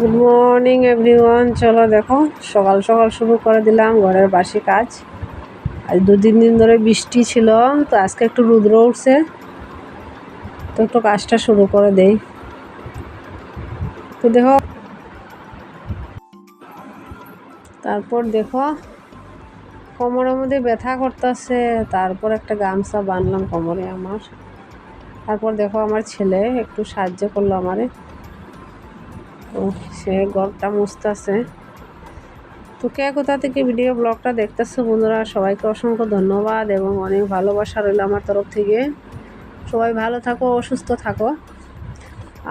Good morning everyone চলো দেখো, সকাল সকাল শুরু করে দিলাম ঘরের বাসি কাজ। আজ দু তিন দিন ধরে বৃষ্টি ছিল, তো আজকে একটু রুদ্র উঠছে। তো একটু কাজটা শুরু করে দেই। তো দেখো, তারপর দেখো, কোমরের মধ্যে ব্যথা করতেছে, তারপর একটা গামছা বানলাম কোমরে আমার। তারপর দেখো, আমার ছেলে একটু সাহায্য করল আমারে। তো সে ঘরটা মুছতেছে। তো কে কোথা থেকে ভিডিও ব্লগটা দেখতেছো বন্ধুরা? সবাইকে অসংখ্য ধন্যবাদ এবং অনেক ভালোবাসা রইল আমার তরফ থেকে। সবাই ভালো থাকো অসুস্থ থাকো।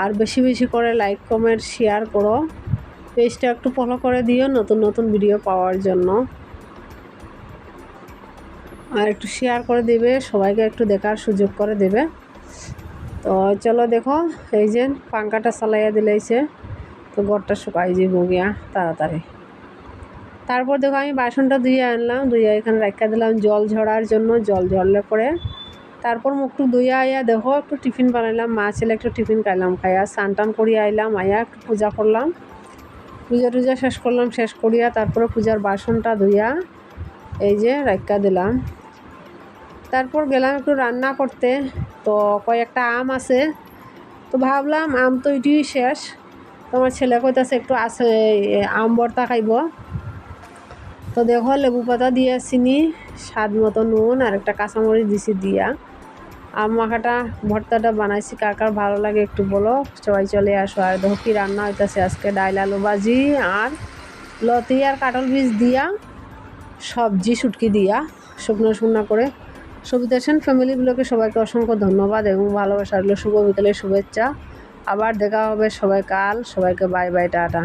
আর বেশি বেশি করে লাইক কমেন্ট শেয়ার করো। পেজটা একটু ফলো করে দিও নতুন নতুন ভিডিও পাওয়ার জন্য। আর একটু শেয়ার করে দেবে, সবাইকে একটু দেখার সুযোগ করে দেবে। তো চলো দেখো, এই যে পাঙ্কাটা চালাইয়া দিলেছে তো ঘরটা শুকাই যাইব গিয়া তাড়াতাড়ি। তারপর দেখো আমি বাসনটা ধুয়ে আনলাম, ধুয়ে এখানে রাখা দিলাম জল ঝরার জন্য, জল ঝরলে পরে তারপর মুখটু ধুয়ে আইয়া দেখো একটু টিফিন বানাইলাম, মা ছেলে একটু টিফিন খাইলাম, খাইয়া স্নান টান করিয়া আইলাম, আইয়া একটু পূজা করলাম। পূজা টুজা শেষ করলাম, শেষ করিয়া তারপরে পূজার বাসনটা ধুইয়া এই যে রাখা দিলাম। তারপর গেলাম একটু রান্না করতে, তো কয়েকটা আম আছে, তো ভাবলাম আম তো এটিই শেষ। তোমার ছেলে কইতাছে একটু আছে আম ভর্তা খাইব। তো দেখো, লেবু পাতা দিয়ে চিনি স্বাদ মতো নুন আর একটা কাঁচামরিচ দিছি দিয়া। আম মাখাটা ভর্তাটা বানাইছি কার কার ভালো লাগে একটু বলো, সবাই চলে আসো। আর দেখো কি রান্না হইতেছে আজকে ডাইল আলু ভাজি আর লতি আর কাটল বীজ দিয়া, সবজি শুটকি দিয়া, শুকনো শুকনো করে। সবিতা সেন ফ্যামিলিগুলোকে সবাইকে অসংখ্য ধন্যবাদ এবং ভালোবাসা রইল শুভ বিকেলের শুভেচ্ছা। আবার দেখা হবে সবাই কাল। সবাইকে বাই বাই টাটা।